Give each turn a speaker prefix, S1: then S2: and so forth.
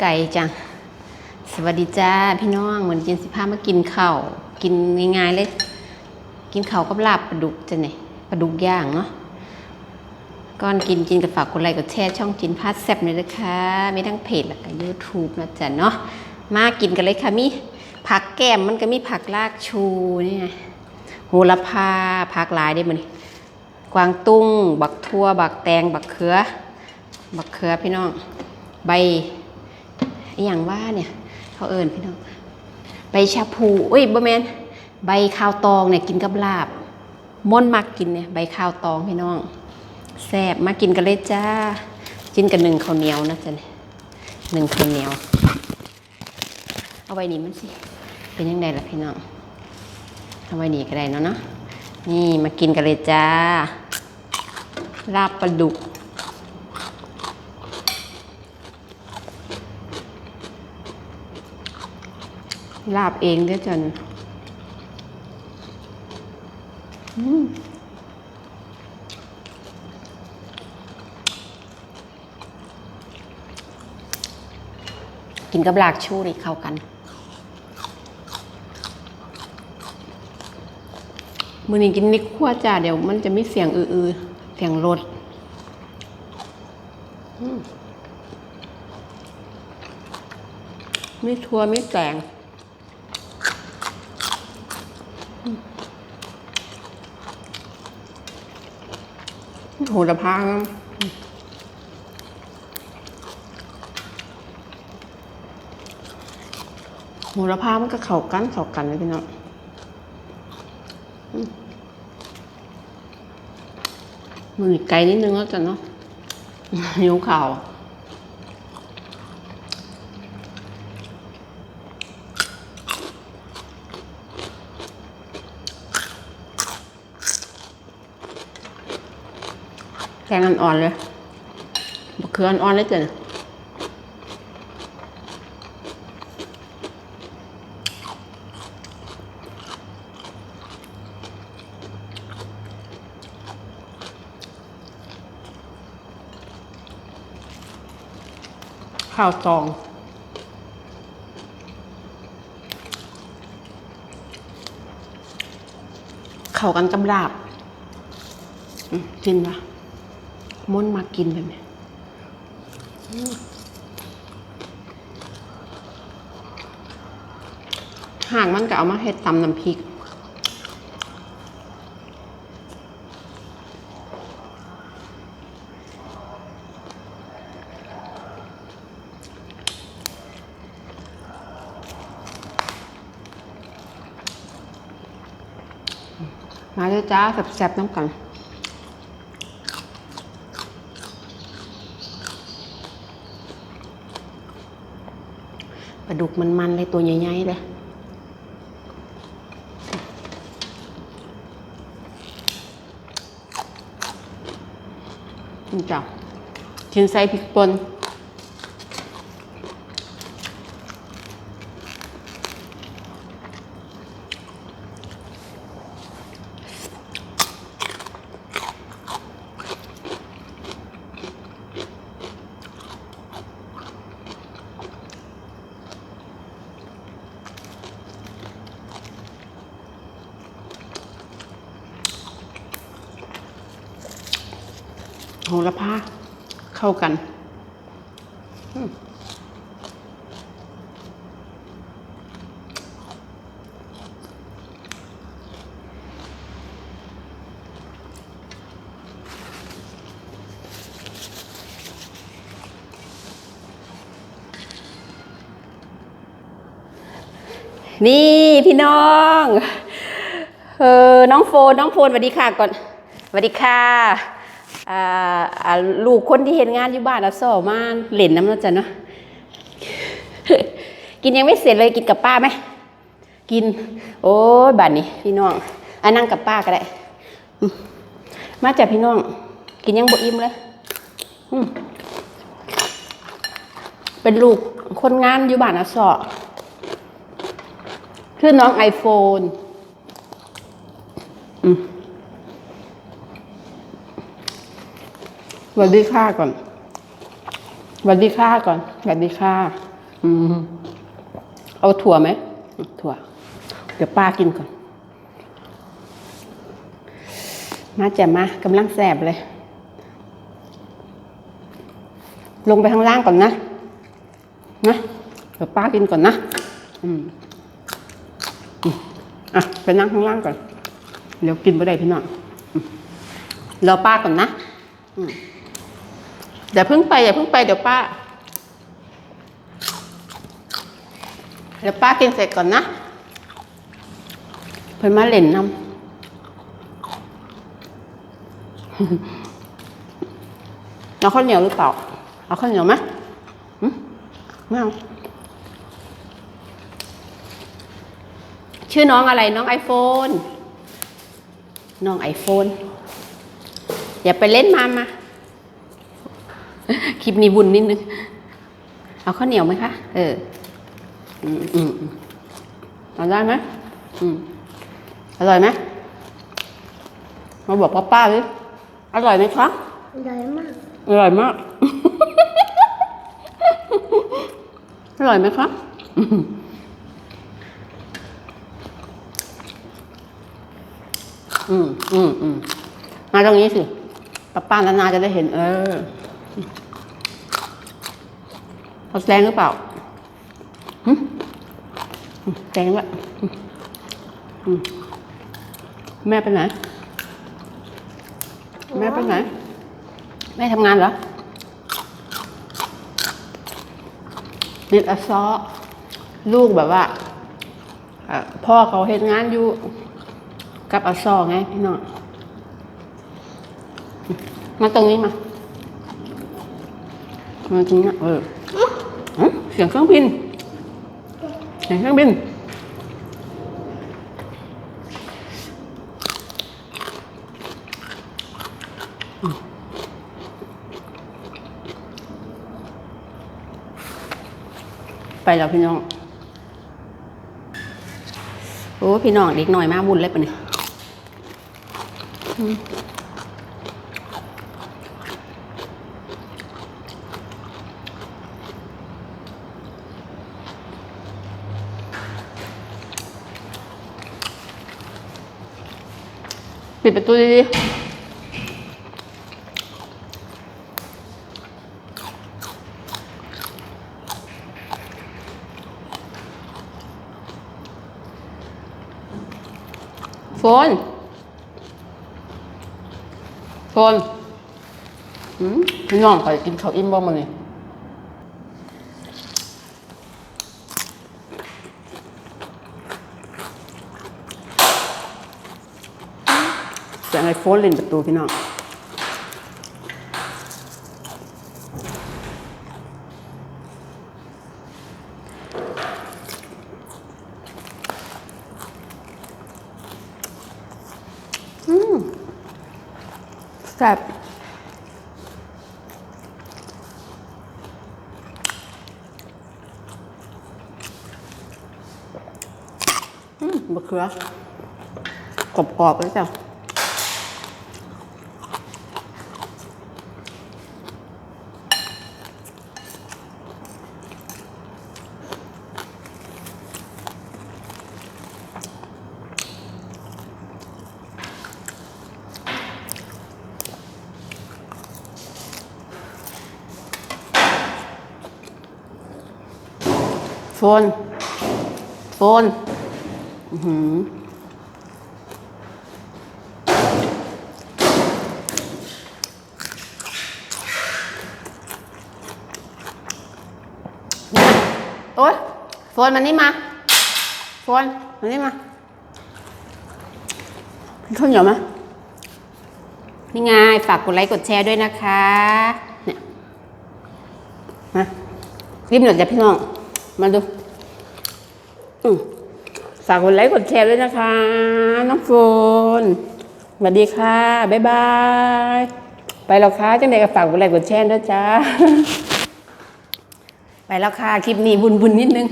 S1: ไก่จัง สวัสดีจ้าพี่น้องเหมือนกินสิพามากินข้าวกินง่ายๆเลย กินข้าวกับลาบปลาดุกจ้ะเนี่ยปลาดุกย่างเนาะก่อนกินกินกับฝากกดไลค์กดแชร์ช่องจินพาสแซ่บเลยนะคะมีทั้งเพจแล้วก็ยูทูบนะจ๊ะเนาะมากินกันเลยค่ะมีผักแก้มมันก็มีผักรากชูนี่ไงโหระพาผักหลายได้มันกวางตุ้ง บักทั่ว บักแตง บักเขือ บักเขือพี่น้อง ใบ อย่างว่าเนี่ยเขาเอิญพี่น้องใบชาพูอุ้ยบะแมนใบข้าวตองเนี่ยกินกับลาบม่นมักกินเนี่ยใบข้าวตองพี่น้องแซ่บมากินกันเลยจ้ากินกับหนึ่งข้าวเหนียวนะจ๊ะเนี่ยหนึ่งข้าวเหนียว เอาไว้นี่มันสิเป็นยังไงล่ะพี่น้องเอาไว้นี่ก็ได้เนาะเนาะนี่มากินกันเลยจ้าลาบปลาดุก ลาบเองด้วยจันกินกับลากชูนี่เข้ากัน มือนี้กินนิกขั้วจ้าเดี๋ยวมันจะมีเสียงอือๆ เสียงรถไม่ทัวไม่แตง โหระพาครับโหระพามันก็เข้ากันเข้ากันเลยพี่น้องมือไกลนิดนึงแล้วจ้ะเนาะหิวข่า แกงอ่อนๆเลยบะเขืออ่อนๆเลยจ้ะเนี่ยข้าวซองเข้ากันกับลาบอืมกินปะ ม้นมากินแบบนี้อืมห่างมันก็เอามาเฮ็ดตำน้ำพริกมาเลยจ้าแซ่บๆน้ำกัน ดุกมันๆเลยตัวใหญ่ๆเลยนี่จ้ะกินใส่พริกป่น หระพาเข้ากันนี่พี่น้อง เออ น้องโฟน น้องโฟนสวัสดีค่ะก่อนสวัสดีค่ะ ลูกคนที่เห็นงานอยู่บ้านแล้วสอมาเล่นน้ำแล้วจ้ะเนาะกินยังไม่เสร็จเลยกินกับป้าไหมกิน โอ้ยบ้านนี้ พี่น้องอะนั่งกับป้าก็ได้มาจากพี่น้อง กินยังบ่อิ่มเลยเป็นลูกคนงานอยู่บ้านอสอคือน้องไอโฟนอืม วัสดีค่ะก่อนสวัสดีค่ะก่อนสวัสดีค่ะอืมเอาถั่วไหมถั่ว เดี๋ยวป้ากินก่อน มาแจ่มมากำลังแสบเลย ลงไปข้างล่างก่อนนะ นะ เดี๋ยวป้ากินก่อนนะ อืมอะไปนั่งข้างล่างก่อน เดี๋ยวกินไปได้พี่น้องรอป้าก่อนนะ อืม อย่าเพิ่งไปอย่าเพิ่งไปเดี๋ยวป้า เดี๋ยวป้ากินเสร็จก่อนนะเพิ่นมาเล่นน้ำเอาข้าวเหนียวหรือเปล่า เอาข้าวเหนียวไหมไม่เอาชื่อน้องอะไรน้องไอโฟน น้องไอโฟน อย่าไปเล่นมามา ลิปนี้บุญนิดนึง เอาข้าวเหนียวไหมคะ เอออืมอืมอืมเอาได้ไหมอืมอร่อยไหมมาบอกป้าป้าดิอร่อยไหมคะ
S2: ใหญ่มาก
S1: อร่อยมากอร่อยไหมครับอืมอืมอืมมาตรงนี้สิป้าป้านานาจะได้เห็น เออ เขาแรงหรือเปล่าแรงละแม่ไปไหน แม่ไปไหน แม่ทำงานเหรอนิดอซอลูกแบบว่าพ่อเขาเห็นงานอยู่กับอซอไงพี่น้องมาตรงนี้มามาตรงนี้เออ เอ้าเสียงเครื่องบิน เสียงเครื่องบิน ไปแล้วพี่น้อง โอ้พี่น้องเด็กหน่อยมากบุญเลยปะเนี่ย ปิดประตูดีๆโฟน โฟน อืมพี่น้องไปกินข้าวอิ่มบ้างมั้เนี่ยเสียงไอโฟนเล่นประตูพี่น้องแซ่บอืมมะเขือกรอบๆเลยจ้ะ โฟน โฟนอือหือโอ๊ยโฟนมานี่มา โฟนมานี่มาข้าวเหนียวไหมนี่ไงฝากกดไลค์กดแชร์ด้วยนะคะ เนี่ย มารีบหน่อยจ้ะพี่น้อง มาดูฝากกดไลค์กดแชร์ด้วยนะคะ น้องโฟนสวัสดีค่ะ บ๊ายบาย ไปแล้วค่ะจังใดก็ฝากกดไลค์กดแชร์ด้วยจ้า ไปแล้วค่ะ คลิปนี้บุญบุญนิดนึง